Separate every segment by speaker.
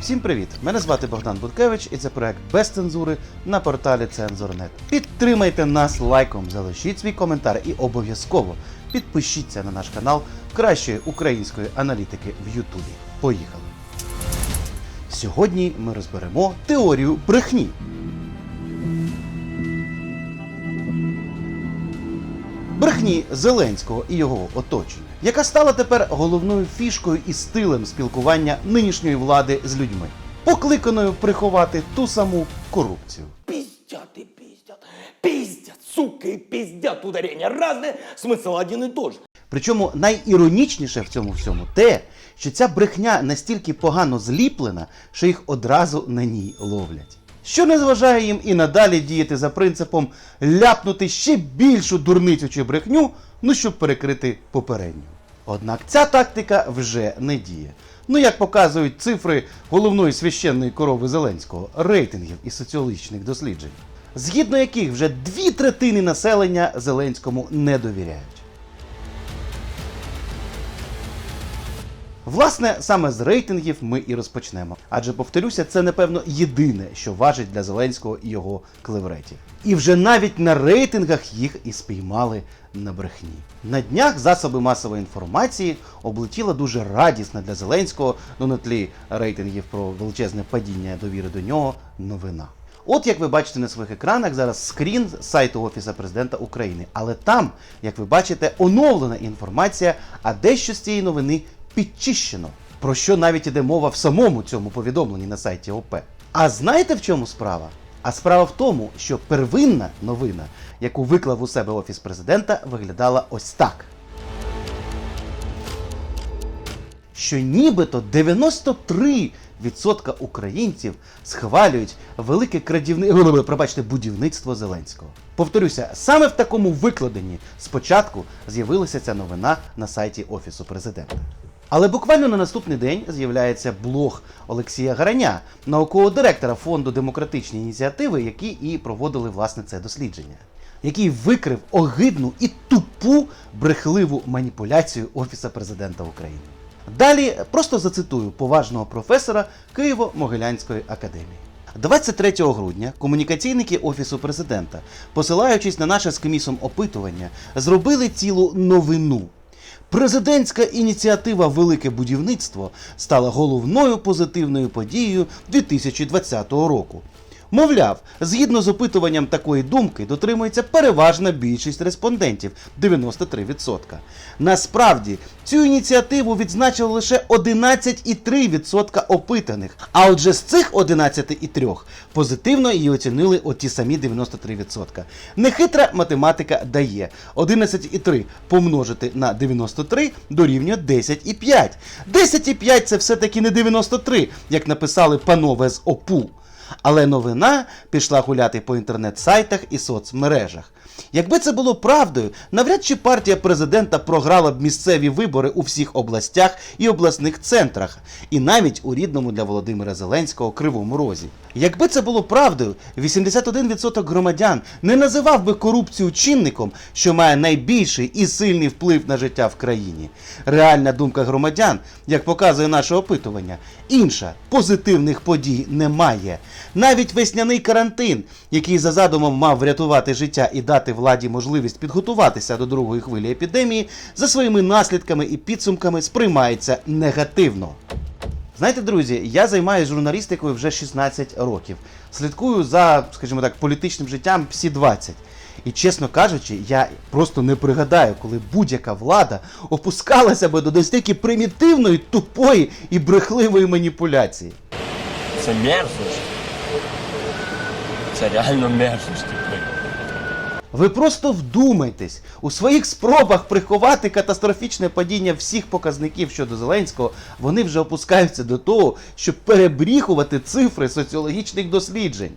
Speaker 1: Всім привіт! Мене звати Богдан Буткевич і це проект без цензури на порталі Цензорнет. Підтримайте нас лайком, залишіть свій коментар і обов'язково підпишіться на наш канал кращої української аналітики в Ютубі. Поїхали! Сьогодні ми розберемо теорію брехні. брехні Зеленського і його оточення, яка стала тепер головною фішкою і стилем спілкування нинішньої влади з людьми, покликаною приховати ту саму корупцію.
Speaker 2: Пиздят и пиздят. Пиздят, сука, и пиздят. Ударения разные, смысл один тот же.
Speaker 1: Причому найіронічніше в цьому всьому те, що ця брехня настільки погано зліплена, що їх одразу на ній ловлять. Що не зважає їм і надалі діяти за принципом ляпнути ще більшу дурницю чи брехню, ну щоб перекрити попередню. Однак ця тактика вже не діє. Ну як показують цифри головної священної корови Зеленського, рейтингів і соціологічних досліджень, згідно яких вже дві третини населення Зеленському не довіряють. Власне, саме з рейтингів ми і розпочнемо. Адже повторюся, це напевно єдине, що важить для Зеленського і його клевретів. І вже навіть на рейтингах їх і спіймали на брехні. На днях засоби масової інформації облетіла дуже радісна для Зеленського, ну на тлі рейтингів про величезне падіння довіри до нього новина. От як ви бачите на своїх екранах, зараз скрін з сайту Офіса президента України. Але там, як ви бачите, оновлена інформація, а дещо з цієї новини підчищено. Про що навіть іде мова в самому цьому повідомленні на сайті ОП. А знаєте в чому справа? А справа в тому, що первинна новина, яку виклав у себе офіс президента, виглядала ось так. що нібито 93% українців схвалюють велике крадівни... Ой, пробачте, будівництво Зеленського. Повторюся, саме в такому викладенні спочатку з'явилася ця новина на сайті Офісу президента. Але буквально на наступний день з'являється блог Олексія Гараня, наукового директора фонду демократичні ініціативи, які і проводили власне це дослідження, який викрив огидну і тупу брехливу маніпуляцію Офіса президента України. Далі просто зацитую поважного професора Києво-Могилянської академії. 23 грудня комунікаційники Офісу президента, посилаючись на наше з комісом опитування, зробили цілу новину. Президентська ініціатива Велике будівництво стала головною позитивною подією 2020 року. Мовляв, згідно з опитуванням такої думки дотримується переважна більшість респондентів 93%. Насправді, цю ініціативу відзначили лише 11,3% опитаних. А отже, з цих 11,3% позитивно її оцінили оті самі 93%. Нехитра математика дає 11,3 помножити на 93 дорівнює 10,5. 10,5 це все-таки не 93, як написали панове з ОПУ. Але новина пішла гуляти по інтернет-сайтах і соцмережах. Якби це було правдою, навряд чи партія президента програла б місцеві вибори у всіх областях і обласних центрах, і навіть у рідному для Володимира Зеленського Кривому Розі. Якби це було правдою, 81% громадян не називав би корупцію чинником, що має найбільший і сильний вплив на життя в країні. Реальна думка громадян, як показує наше опитування, інша позитивних подій немає. Навіть весняний карантин, який за задумом мав врятувати життя і дати владі можливість підготуватися до другої хвилі епідемії, за своїми наслідками і підсумками сприймається негативно. Знаєте, друзі, я займаюся журналістикою вже 16 років. Слідкую за, скажімо так, політичним життям всі 20. І чесно кажучи, я просто не пригадаю, коли будь-яка влада опускалася би до настільки примітивної, тупої і брехливої маніпуляції.
Speaker 2: Це мерзость. Це реально мерзость.
Speaker 1: Ви просто вдумайтесь у своїх спробах приховати катастрофічне падіння всіх показників щодо Зеленського. Вони вже опускаються до того, щоб перебріхувати цифри соціологічних досліджень.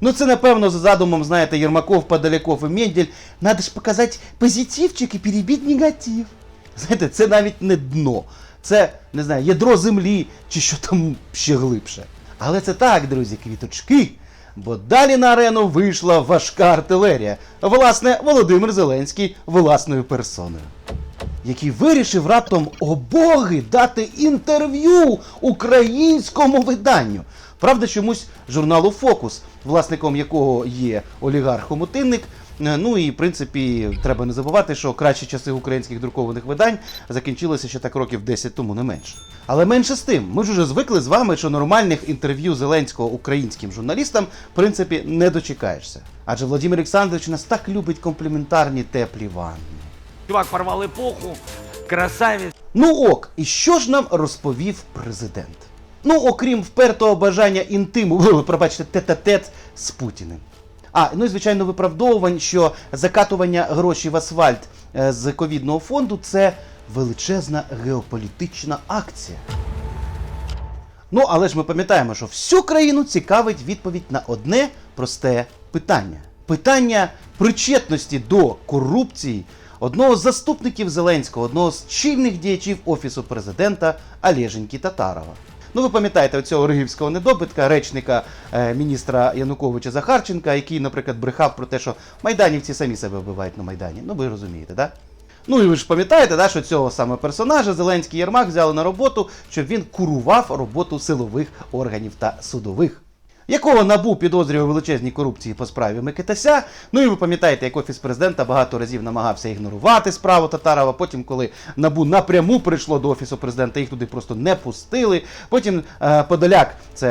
Speaker 1: Ну це напевно за задумом, знаєте, Єрмаков, Подаляков і Мендель. Надо ж показати позитивчик і перебити негатив. Знаєте, це навіть не дно. Це не знаю, ядро землі чи що там ще глибше. Але це так, друзі, квіточки. Бо далі на арену вийшла важка артилерія. Власне, Володимир Зеленський власною персоною. який вирішив раптом обоги дати інтерв'ю українському виданню. Правда, чомусь журналу Фокус, власником якого є олігарх-хомутинник. Е, Ну і в принципі треба не забувати, що кращі часи українських друкованих видань закінчилися ще так років 10 тому, не менше. Але менше з тим, ми ж уже звикли з вами, що нормальних інтерв'ю Зеленського українським журналістам в принципі не дочекаєшся. Адже Владимир Олександрович нас так любить компліментарні теплі ванни.
Speaker 2: Чувак порвал эпоху, красавец.
Speaker 1: Ну ок, і що ж нам розповів президент? Ну, окрім впертого бажання інтиму, пробачте, тет-а-тет з Путіним. А, ну і звичайно, виправдовувань, що закатування грошей в асфальт е, з ковідного фонду це величезна геополітична акція. Ну, але ж ми пам'ятаємо, що всю країну цікавить відповідь на одне просте питання: питання причетності до корупції одного з заступників Зеленського, одного з чільних діячів офісу президента Олеженьки Татарова. Ну, ви пам'ятаєте цього ригівського недобитка, речника е, міністра Януковича Захарченка, який, наприклад, брехав про те, що майданівці самі себе вбивають на Майдані. Ну, ви розумієте? Да? Ну і ви ж пам'ятаєте, да, що цього саме персонажа Зеленський Єрмак взяли на роботу, щоб він курував роботу силових органів та судових. Якого набу підозрює у величезній корупції по справі Микитася. Ну і ви пам'ятаєте, як офіс президента багато разів намагався ігнорувати справу Татарова. Потім, коли набу напряму прийшло до офісу президента, їх туди просто не пустили. Потім е, Подоляк, це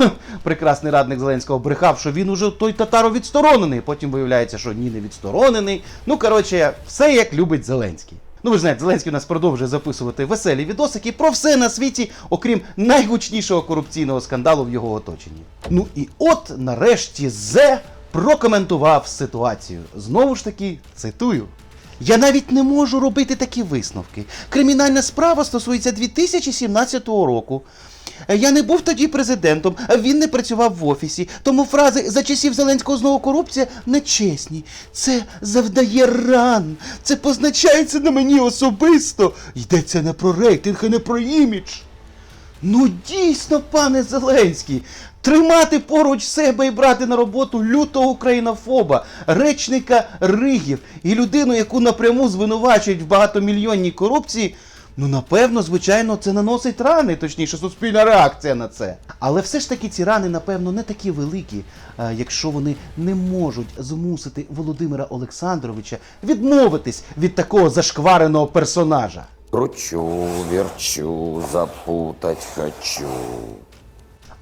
Speaker 1: е, прекрасний радник Зеленського, брехав, що він уже той татаро відсторонений. Потім виявляється, що ні, не відсторонений. Ну коротше, все як любить Зеленський. Ну ви ж знаєте, Зеленський у нас продовжує записувати веселі відосики про все на світі, окрім найгучнішого корупційного скандалу в його оточенні. Ну і от нарешті Зе прокоментував ситуацію. Знову ж таки, цитую. Я навіть не можу робити такі висновки. Кримінальна справа стосується 2017 року. Е, Я не був тоді президентом, а він не працював в офісі. Тому фрази за часів Зеленського знову корупція нечесні. Це завдає ран. Це позначається на мені особисто. Йдеться не про рейтинг і не про імідж. Ну дійсно, пане Зеленський, тримати поруч себе і брати на роботу лютого українофоба, речника Ригів і людину, яку напряму звинувачують в багатомільйонній корупції. Ну, напевно, звичайно, це наносить рани, точніше, суспільна реакція на це. Але все ж таки ці рани, напевно, не такі великі, е, якщо вони не можуть змусити Володимира Олександровича відмовитись від такого зашквареного персонажа.
Speaker 3: Кручу, верчу, запутать хочу.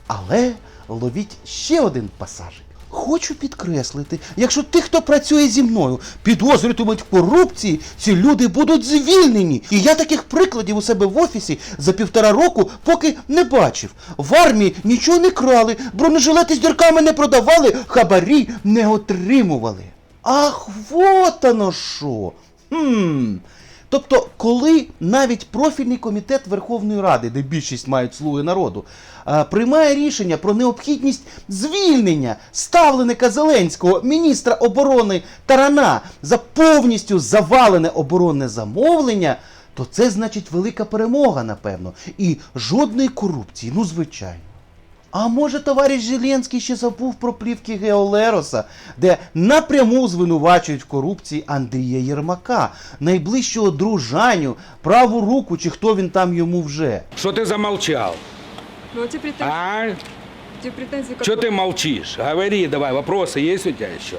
Speaker 1: Але ловіть ще один пасажик. Хочу підкреслити, якщо тих, хто працює зі мною, підозрюватимуть в корупції, ці люди будуть звільнені. І я таких прикладів у себе в офісі за півтора року поки не бачив. В армії нічого не крали, бронежилети з дірками не продавали, хабарі не отримували. Ах, вот оно що. Хм. Тобто, коли навіть профільний комітет Верховної Ради, де більшість мають слуги народу, е, приймає рішення про необхідність звільнення ставленика Зеленського, міністра оборони Тарана за повністю завалене оборонне замовлення, то це значить велика перемога, напевно, і жодної корупції, ну звичайно. А може, товариш Зеленський ще забув про плівки Геолероса, де напряму звинувачують в корупції Андрія Єрмака, найближчого дружаню, праву руку, чи хто він там йому вже.
Speaker 4: Что ты замолчал?
Speaker 5: Ну, эти претензии,
Speaker 4: А?
Speaker 5: те претензии
Speaker 4: Что
Speaker 5: которые-
Speaker 4: ты молчишь? Говори давай, вопросы есть у тебя еще?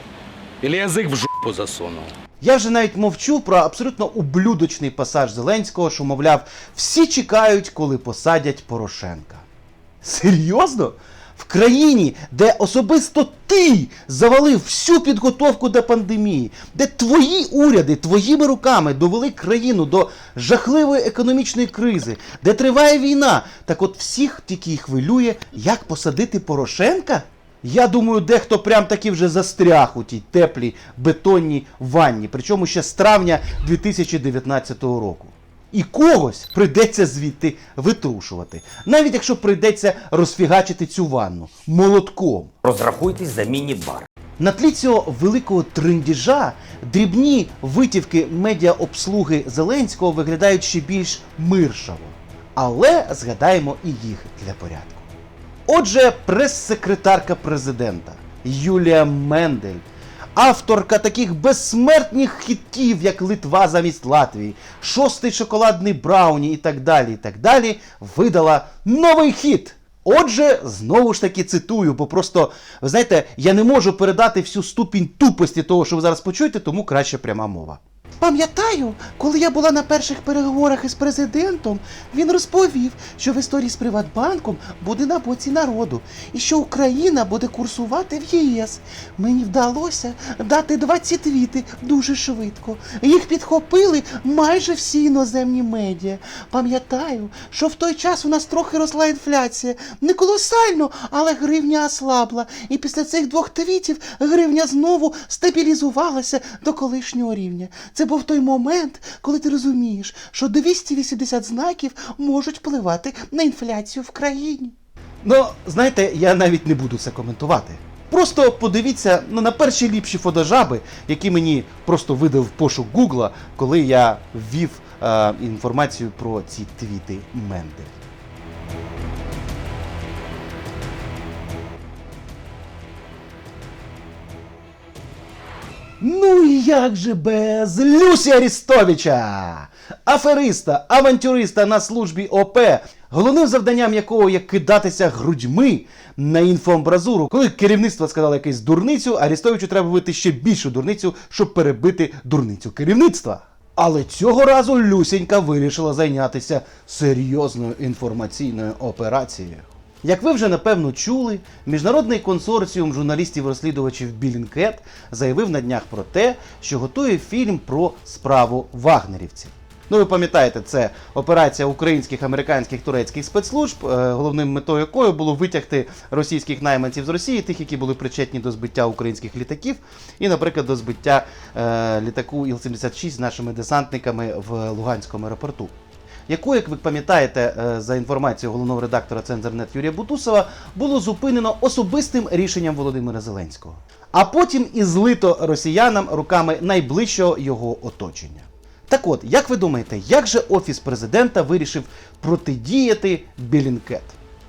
Speaker 4: Или язык в жопу засунул?
Speaker 1: Я вже навіть мовчу про абсолютно ублюдочний пасаж Зеленського, що, мовляв, всі чекають, коли посадять Порошенка. Серйозно? В країні, де особисто ти завалив всю підготовку до пандемії, де твої уряди твоїми руками довели країну до жахливої економічної кризи, де триває війна, так от всіх тільки й хвилює, як посадити Порошенка? Я думаю, дехто прям таки вже застряг у тій теплій бетонній ванні, причому ще з травня 2019 року. І когось прийдеться звідти витрушувати, навіть якщо прийдеться розфігачити цю ванну молотком.
Speaker 3: Розрахуйтесь за міні-бар.
Speaker 1: На тлі цього великого триндіжа дрібні витівки медіаобслуги Зеленського виглядають ще більш миршаво. Але згадаємо і їх для порядку. Отже, прес-секретарка президента Юлія Мендель авторка таких безсмертних хітів, як Литва замість Латвії, шостий шоколадний Брауні і так далі, і так далі, видала новий хіт. Отже, знову ж таки цитую, бо просто, ви знаєте, я не можу передати всю ступінь тупості того, що ви зараз почуєте, тому краще пряма мова. Пам'ятаю, коли я була на перших переговорах із президентом, він розповів, що в історії з Приватбанком буде на боці народу і що Україна буде курсувати в ЄС. Мені вдалося дати 20 твіти дуже швидко. Їх підхопили майже всі іноземні медіа. Пам'ятаю, що в той час у нас трохи росла інфляція. Не колосально, але гривня ослабла. І після цих двох твітів гривня знову стабілізувалася до колишнього рівня. Це був той момент, коли ти розумієш, що 280 знаків можуть впливати на інфляцію в країні. Ну, знаєте, я навіть не буду це коментувати. Просто подивіться ну, на перші ліпші фотожаби, які мені просто видав пошук Гугла, коли я ввів е, інформацію про ці твіти Мендель. Ну і як же без Люсі Арістовича, афериста, авантюриста на службі ОП, головним завданням якого є кидатися грудьми на інфоамбразуру. Коли керівництво сказало якусь дурницю, Арістовичу треба вити ще більшу дурницю, щоб перебити дурницю керівництва. Але цього разу Люсінька вирішила зайнятися серйозною інформаційною операцією. Як ви вже напевно чули, міжнародний консорціум журналістів-розслідувачів Білінкет заявив на днях про те, що готує фільм про справу вагнерівців. Ну, ви пам'ятаєте, це операція українських, американських, турецьких спецслужб, е, головним метою якої було витягти російських найманців з Росії, тих, які були причетні до збиття українських літаків, і, наприклад, до збиття е, літаку Іл-76 з нашими десантниками в Луганському аеропорту яку, як ви пам'ятаєте, е, за інформацією головного редактора Цензорнет Юрія Бутусова, було зупинено особистим рішенням Володимира Зеленського, а потім і злито росіянам руками найближчого його оточення. Так от, як ви думаєте, як же офіс президента вирішив протидіяти Білінкет?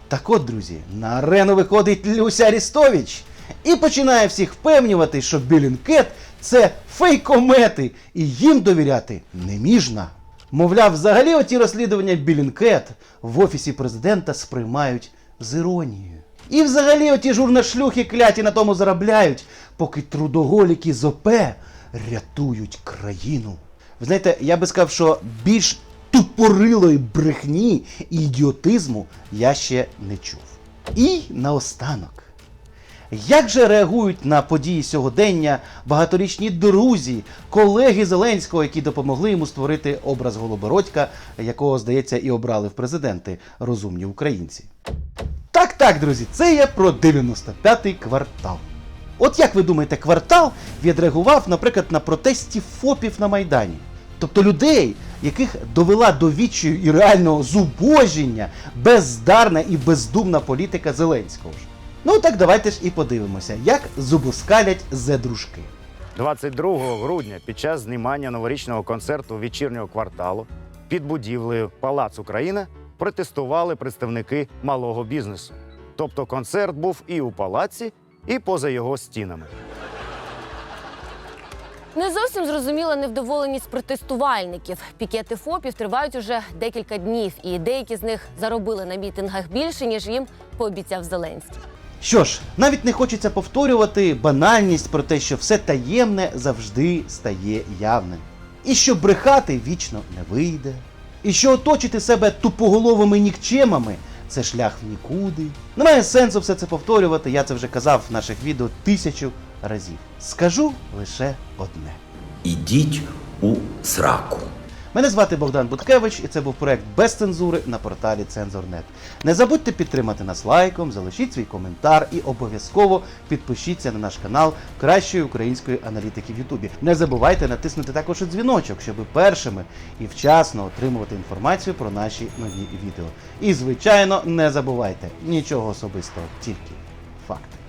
Speaker 1: Так от, друзі, на арену виходить Люся Арістович і починає всіх впевнювати, що Білінкет це фейкомети, і їм довіряти не міжна. Мовляв, взагалі оті розслідування Білінкет в офісі президента сприймають з іронією. І взагалі оті журнашлюхи кляті на тому заробляють, поки трудоголіки з ОП рятують країну. Ви знаєте, я би сказав, що більш тупорилої брехні і ідіотизму я ще не чув. І наостанок. Як же реагують на події сьогодення багаторічні друзі, колеги Зеленського, які допомогли йому створити образ Голобородька, якого, здається, і обрали в президенти розумні українці? Так, так, друзі, це є про 95-й квартал. От як ви думаєте, квартал відреагував, наприклад, на протесті ФОПів на Майдані? Тобто людей, яких довела до відчаю і реального зубожіння бездарна і бездумна політика Зеленського ж. Ну так давайте ж і подивимося, як зубоскалять зедружки.
Speaker 6: 22 грудня під час знімання новорічного концерту вечірнього кварталу під будівлею Палац Україна протестували представники малого бізнесу. Тобто концерт був і у палаці, і поза його стінами.
Speaker 7: Не зовсім зрозуміла невдоволеність протестувальників. Пікети ФОПів тривають уже декілька днів, і деякі з них заробили на мітингах більше, ніж їм пообіцяв Зеленський.
Speaker 1: Що ж, навіть не хочеться повторювати банальність про те, що все таємне завжди стає явним. І що брехати вічно не вийде. І що оточити себе тупоголовими нікчемами це шлях в нікуди. Немає сенсу все це повторювати, я це вже казав в наших відео тисячу разів. Скажу лише одне.
Speaker 3: Ідіть у сраку.
Speaker 1: Мене звати Богдан Буткевич, і це був проект без цензури на порталі Цензорнет. Не забудьте підтримати нас лайком, залишіть свій коментар і обов'язково підпишіться на наш канал кращої української аналітики в Ютубі. Не забувайте натиснути також і дзвіночок, щоб першими і вчасно отримувати інформацію про наші нові відео. І звичайно, не забувайте нічого особистого, тільки факти.